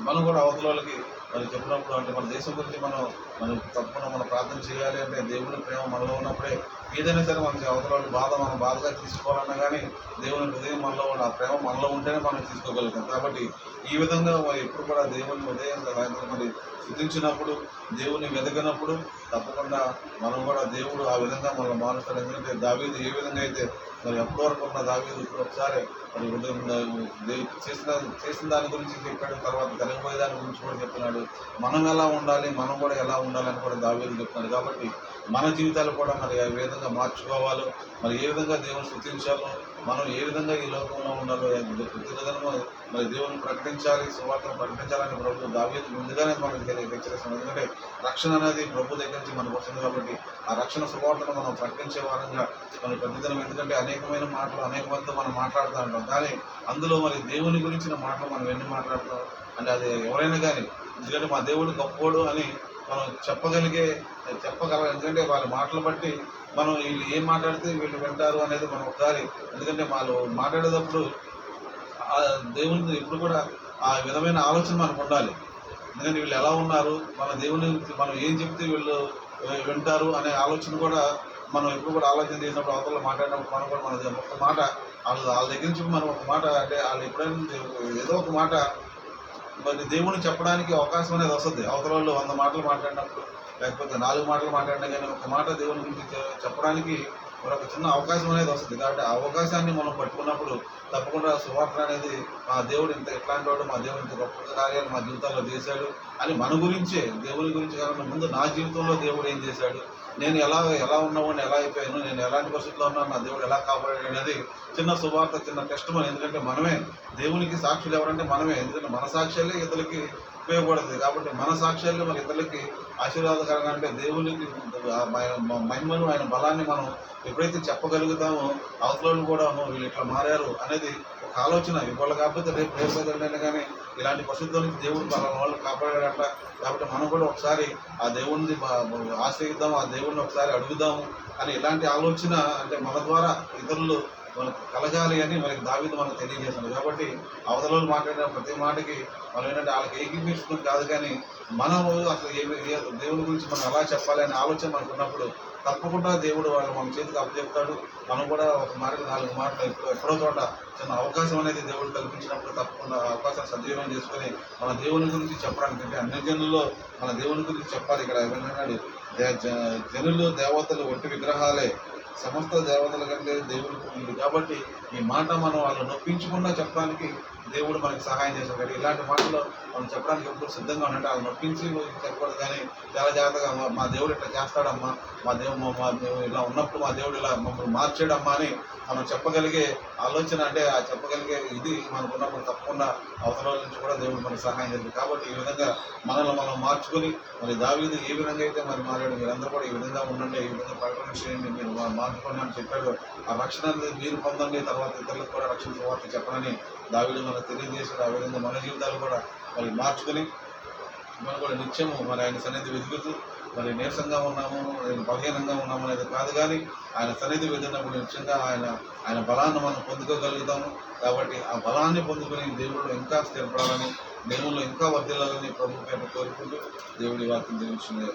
మనం కూడా అవతల వాళ్ళకి మరి చెప్పినప్పుడు అంటే మన దేశం గురించి మనం మనం తప్పకుండా మనం ప్రార్థన చేయాలి అంటే దేవుడి ప్రేమ మనలో ఉన్నప్పుడే ఏదైనా సరే మనకి అవతల బాధ మనం బాధగా తీసుకోవాలన్నా కానీ దేవుని హృదయం మనలో ఉన్న ఆ ప్రేమ మనలో ఉంటేనే మనం తీసుకోగలుగుతాం. కాబట్టి ఈ విధంగా మరి ఎప్పుడు కూడా దేవుని ఉదయం మరి స్థుతించినప్పుడు దేవుని వెతకినప్పుడు తప్పకుండా మనం కూడా దేవుడు ఆ విధంగా మనం మారుస్తాడు. ఎందుకంటే దావీదు ఏ విధంగా అయితే మరి ఎప్పటి వరకు ఉన్న దావీదు ఇప్పుడు ఒకసారి మరి చేసిన చేసిన దాని గురించి చెప్పాడు. తర్వాత జరగబోయే దాని గురించి కూడా చెప్తున్నాడు. మనం ఎలా ఉండాలి? మనం కూడా ఎలా ఉండాలని కూడా దావీదు చెప్తున్నాడు. కాబట్టి మన జీవితాలు కూడా మరి ఏ విధంగా మార్చుకోవాలో మరి ఏ విధంగా దేవుని స్థుతించాలో మనం ఏ విధంగా ఈ లోకంలో ఉండాలో ప్రతి మరి దేవుని ప్రకటించాలి సువార్తను ప్రకటించాలని ప్రభు దావీదు ముందుగానే మనకి తెలియ- ఎందుకంటే రక్షణ అనేది ప్రభు దగ్గర నుంచి మనకు వస్తుంది కాబట్టి ఆ రక్షణ సువార్తను మనం ప్రకటించే వారంగా మనం ప్రతిదినం. ఎందుకంటే అనేకమైన మాటలు అనేక మందితో మనం మాట్లాడుతూ ఉంటాం. కానీ అందులో మరి దేవుని గురించిన మాటలు మనం ఎన్ని మాట్లాడతాం? అంటే అది ఎవరైనా కానీ ఎందుకంటే మా దేవుడు గొప్పోడు అని మనం చెప్పగలిగే చెప్పగలం. ఎందుకంటే వాళ్ళ మాటలు బట్టి మనం వీళ్ళు ఏం మాట్లాడితే వీళ్ళు వింటారు అనేది మనం ఒకసారి ఎందుకంటే వాళ్ళు మాట్లాడేటప్పుడు దేవుని ఎప్పుడు కూడా ఆ విధమైన ఆలోచన మనకు ఉండాలి. ఎందుకంటే వీళ్ళు ఎలా ఉన్నారు మన దేవుని మనం ఏం చెప్తే వీళ్ళు వింటారు అనే ఆలోచన కూడా మనం ఎప్పుడు కూడా ఆలోచన చేసినప్పుడు అవతల మాట్లాడినప్పుడు మనం కూడా మన ఒక మాట వాళ్ళు వాళ్ళ దగ్గర నుంచి మనం ఒక మాట అంటే వాళ్ళు ఎప్పుడైనా ఏదో ఒక మాట మరి దేవుని చెప్పడానికి అవకాశం అనేది వస్తుంది. అవతల వాళ్ళు వంద మాటలు మాట్లాడినప్పుడు లేకపోతే నాలుగు మాటలు మాట్లాడినా కానీ ఒక మాట దేవుని గురించి చెప్పడానికి మనకు చిన్న అవకాశం అనేది వస్తుంది. కాబట్టి ఆ అవకాశాన్ని మనం పట్టుకున్నప్పుడు తప్పకుండా సువార్త అనేది మా దేవుడు ఇంత ఎట్లాంటి వాడు మా దేవుడు ఇంత గొప్ప కార్యాలు మా జీవితాల్లో చేశాడు అని మన గురించే దేవుని గురించి కాకుండా ముందు నా జీవితంలో దేవుడు ఏం చేశాడు నేను ఎలా ఎలా ఉన్నవాడిని ఎలా అయిపోయాను నేను ఎలాంటి పరిస్థితుల్లో ఉన్నాను నా దేవుడు ఎలా కాపాడాడు అనేది చిన్న సువార్త చిన్న కష్టమని ఎందుకంటే మనమే దేవునికి సాక్షులు ఎవరంటే మనమే. ఎందుకంటే మన సాక్ష్యాలే ఇతరులకి ఉపయోగపడుతుంది. కాబట్టి మన సాక్ష్యాలు మన ఇతరులకి ఆశీర్వాదకరంగా అంటే దేవునికి మహిమను ఆయన బలాన్ని మనం ఎప్పుడైతే చెప్పగలుగుతామో అవతలను కూడా వీళ్ళు ఇట్లా మారారు అనేది ఒక ఆలోచన. ఇవాళ కాకపోతే రేపు రేపు కానీ ఇలాంటి పరిస్థితుల నుంచి దేవుడు మన వాళ్ళు కాపాడాడంట. కాబట్టి మనం కూడా ఒకసారి ఆ దేవుడిని ఆశ్రయిద్దాం ఆ దేవుడిని ఒకసారి అడుగుదాము అని ఇలాంటి ఆలోచన అంటే మన ద్వారా ఇతరులు మనకు కలగాలి అని మనకి దావీదు మనకు తెలియజేస్తుంది కాబట్టి అవతల మాట్లాడిన ప్రతి మాటకి మనం ఏంటంటే వాళ్ళకి ఏకీపించడం కాదు కానీ మనం అసలు ఏమి దేవుని గురించి మనం ఎలా చెప్పాలి అనే ఆలోచన మనకు ఉన్నప్పుడు తప్పకుండా దేవుడు వాళ్ళు మన చేతికి అప్పచెప్తాడు. మనం కూడా ఒక మాట నాలుగు మాటలు ఎప్పుడో ఎక్కడో చోట చిన్న అవకాశం అనేది దేవుడు కల్పించినప్పుడు తప్పకుండా అవకాశం సద్వినియోగం చేసుకొని మన దేవుని గురించి చెప్పడానికి అంటే అన్ని జనుల్లో మన దేవుని గురించి చెప్పాలి. ఇక్కడ ఏమన్నాడు దే- జ- జనులు దేవతలు ఒట్టి విగ్రహాలే సమస్త దేవతల కంటే దేవుడు ఉంది కాబట్టి ఈ మాట మనం వాళ్ళు నొప్పించకుండా చెప్పడానికి దేవుడు మనకి సహాయం చేశాడు. ఇలాంటి మాటలు మనం చెప్పడానికి ఎప్పుడు సిద్ధంగా ఉండండి. వాళ్ళు నొప్పించి చెప్పకూడదు కానీ చాలా జాగ్రత్తగా "మా- దేవుడు ఇట్లా చేస్తాడమ్మా. మా దేవుడు మా- దేవుడు ఇలా ఉన్నప్పుడు మా దేవుడు ఇలా మమ్మల్ని మార్చాడమ్మా అని మనం చెప్పగలిగే ఆలోచన అంటే ఆ చెప్పగలిగే ఇది మనకున్నప్పుడు తప్పకుండా అవసరాల నుంచి కూడా దేవుడు మనకు సహాయం జరిగింది కాబట్టి ఈ విధంగా మనల్ని మనం మార్చుకొని మరి దావీదు ఏ విధంగా అయితే మరి మారాడు మీరందరూ కూడా ఈ విధంగా ఉండండి ఈ విధంగా ప్రకటన చేయండి మీరు మార్చుకోండి అని చెప్పాడు. ఆ రక్షణ మీరు పొందండి తర్వాత ఇతరులకు కూడా రక్షణ తర్వాత చెప్పనని దావీడు మనకు తెలియజేశాడు. ఆ విధంగా మన జీవితాలు కూడా మరి మార్చుకొని మనం కూడా నిత్యము మరి ఆయన సన్నిధి వెతుకుతూ మరి నీరసంగా ఉన్నాము నేను బలహీనంగా ఉన్నాము అనేది కాదు కానీ ఆయన సన్నిధి వెళ్ళినప్పుడు నిజంగా ఆయన ఆయన బలాన్ని మనం పొందుకోగలుగుతాము. కాబట్టి ఆ బలాన్ని పొందుకుని దేవుడు ఇంకా స్థిరపడాలని దేవుళ్ళు ఇంకా వర్దిల్లాలని ప్రభు పేరు కోరుకుంటూ దేవుడి వాక్యం దీవించిన